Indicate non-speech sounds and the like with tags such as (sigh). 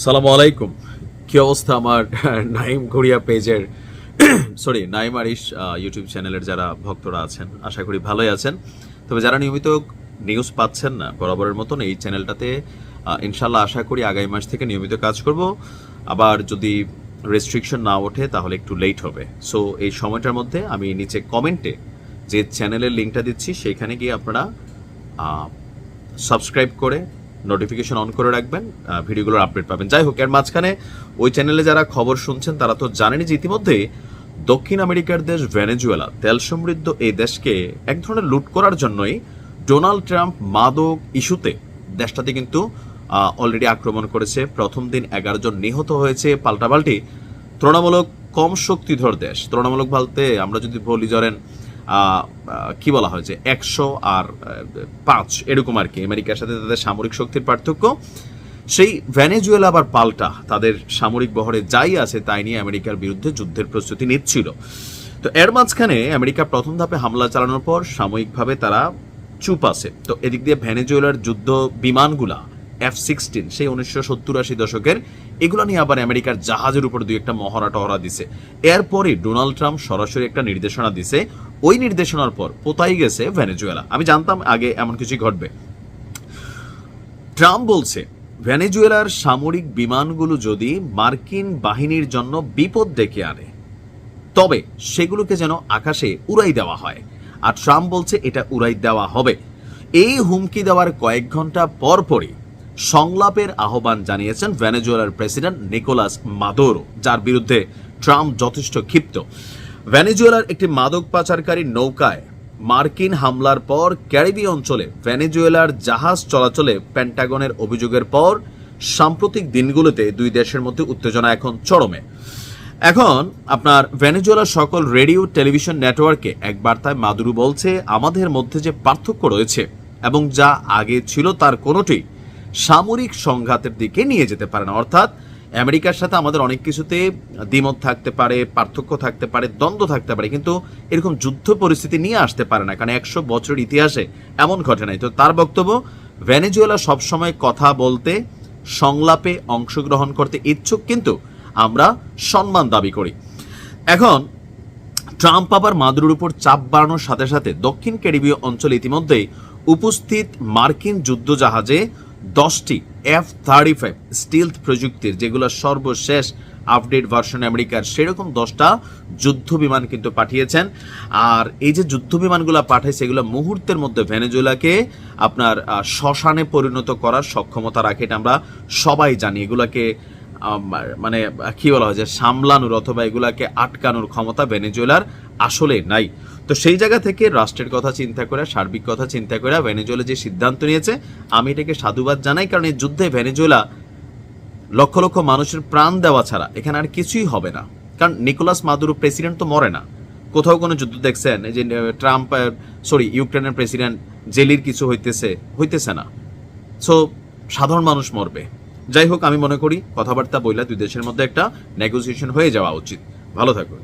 সালাম আলাইকুম। কি অবস্থা আমার (laughs) নাইম ঘুরিয়া পেজের (clears throat) সরি নাইম আরিশ ইউটিউব চ্যানেলের যারা ভক্তরা আছেন, আশা করি ভালোই আছেন। তবে যারা নিয়মিত নিউজ পাচ্ছেন না, বরাবরের মতন এই চ্যানেলটাতে ইনশাল্লাহ আশা করি আগামী মাস থেকে নিয়মিত কাজ করব। আবার যদি রেস্ট্রিকশন না ওঠে, তাহলে একটু লেট হবে। সো এই সময়টার মধ্যে আমি নিচে কমেন্টে যে চ্যানেলের লিঙ্কটা দিচ্ছি সেইখানে গিয়ে আপনারা সাবস্ক্রাইব করে নোটিফিকেশন অন করে রাখবেন ভিডিওগুলোর আপডেট পাবেন। যাই হোক, এর মাঝখানে ওই চ্যানেলে যারা খবর শুনছেন, তারা তো জানেনই যে ইতিমধ্যে দক্ষিণ আমেরিকার দেশ ভেনেজুয়েলা তেল সমৃদ্ধ এই দেশকে এক ধরনের লুট করার জন্যই ডোনাল্ড ট্রাম্প মাদক ইস্যুতে দেশটাতে কিন্তু অলরেডি আক্রমণ করেছে। প্রথম দিন এগারো জন নিহত হয়েছে পাল্টাপাল্টি। তুলনামূলক কম শক্তিধর দেশ। তুলনামূলক বলতে আমরা যদি বলি, ধরেন কি বলা হয় যে একশো আর পাঁচ, এরকম আর কি। আমেরিকার সাথে তাদের সামরিক শক্তির পার্থক্য। সেই ভেনেজুয়েলা আবার পাল্টা। তাদের সামরিক বহরে যাই আছে, তাই নিয়ে আমেরিকার বিরুদ্ধে যুদ্ধের প্রস্তুতি নিচ্ছিল। তো এর মাঝখানে আমেরিকা প্রথম ধাপে হামলা চালানোর পর সাময়িকভাবে তারা চুপ আছে। তো এদিক দিয়ে ভেনেজুয়েলার যুদ্ধ বিমানগুলা, এফ সিক্সটিন, সেই উনিশশো সত্তর আশি দশকের, এগুলো নিয়ে আবার আমেরিকার জাহাজের উপর দুই একটা মহড়া টহরা দিছে। এরপরে ডোনাল্ড ট্রাম্প সরাসরি একটা নির্দেশনা দিছে ওই নির্দেশনার পর পোতাই গেছে ভেনেজুয়েলা? আমি জানতাম আগে এমন কিছু ঘটবে। ট্রাম্প বলছে, ভেনেজুয়েলার সামরিক বিমানগুলো যদি মার্কিন বাহিনীর জন্য বিপদ ডেকে আনে, তবে সেগুলোকে যেন আকাশে উড়াই দেওয়া হয়। আর ট্রাম্প বলছে, এটা উড়াই দেওয়া হবে। এই হুমকি দেওয়ার কয়েক ঘণ্টা পর পরই সংলাপের আহ্বান জানিয়েছেন ভেনেজুয়েলার প্রেসিডেন্ট নিকোলাস মাদোরো, যার বিরুদ্ধে ট্রাম্প যথেষ্ট ক্ষিপ্ত। ভেনেজুয়েলার একটি মাদক পাচারকারী নৌকায় মার্কিন হামলার পর ক্যারিবি অঞ্চলে ভেনেজুয়েলার জাহাজ চলাচলে পেন্টাগনের অভিযোগের পর সাম্প্রতিক দিনগুলোতে দুই দেশের মধ্যে উত্তেজনা এখন চরমে। এখন আপনার ভেনেজুয়েলার সকল রেডিও, টেলিভিশন নেটওয়ার্কে এক বার্তায় মাদুরু বলছে, আমাদের মধ্যে যে পার্থক্য রয়েছে এবং যা আগে ছিল তার কোনোটি সামরিক সংঘাতের দিকে নিয়ে যেতে পারে না। অর্থাৎ আমেরিকার সাথে আমাদের অনেক কিছুতে দ্বিমত থাকতে পারে, পার্থক্য থাকতে পারে, দ্বন্দ্ব থাকতে পারে, কিন্তু এরকম যুদ্ধ পরিস্থিতি নিয়ে আসতে পারে না, কারণ একশো বছরের ইতিহাসে এমন ঘটে নাই। তো তার বক্তব্য, ভেনেজুয়েলা সবসময় কথা বলতে, সংলাপে অংশগ্রহণ করতে ইচ্ছুক, কিন্তু আমরা সম্মান দাবি করি। এখন, ট্রাম্প আবার মাদুরোর উপর চাপ বাড়ানোর সাথে সাথে দক্ষিণ ক্যারিবীয় অঞ্চলে ইতিমধ্যেই উপস্থিত মার্কিন যুদ্ধজাহাজে দশটি এফ থার্টি ফাইভ স্টিলথ প্রযুক্তির, যেগুলো সর্বশেষ আপডেট ভার্সন আমেরিকার, সেরকম দশটা যুদ্ধ বিমান কিন্তু পাঠিয়েছেন। আর এই যে যুদ্ধ বিমানগুলো পাঠায়, সেগুলো মুহূর্তের মধ্যে ভেনেজুয়েলাকে আপনার শ্মশানে পরিণত করার সক্ষমতা রাখে এটা আমরা সবাই জানি। এগুলাকে মানে কি বলা হয় যে, সামলানোর অথবা এগুলাকে আটকানোর ক্ষমতা ভেনেজুয়েলার আসলে নাই। তো সেই জায়গা থেকে রাষ্ট্রের কথা চিন্তা করে, সার্বিক কথা চিন্তা করে ভেনেজুয়েলা যে সিদ্ধান্ত নিয়েছে, আমি এটাকে সাধুবাদ জানাই, কারণ এই যুদ্ধে ভেনেজুয়েলা লক্ষ লক্ষ মানুষের প্রাণ দেওয়া ছাড়া এখানে আর কিছুই হবে না। কারণ নিকোলাস মাদুরো প্রেসিডেন্ট তো মরে না। কোথাও কোনো যুদ্ধ দেখছেন, এই যে ট্রাম্প সরি, ইউক্রেনের প্রেসিডেন্ট জেলির কিছু হইতেছে হইতেছে না। সো, সাধারণ মানুষ মরবে। যাই হোক, আমি মনে করি কথাবার্তা বইলা দুই দেশের মধ্যে একটা নেগোসিয়েশন হয়ে যাওয়া উচিত। ভালো থাকুন।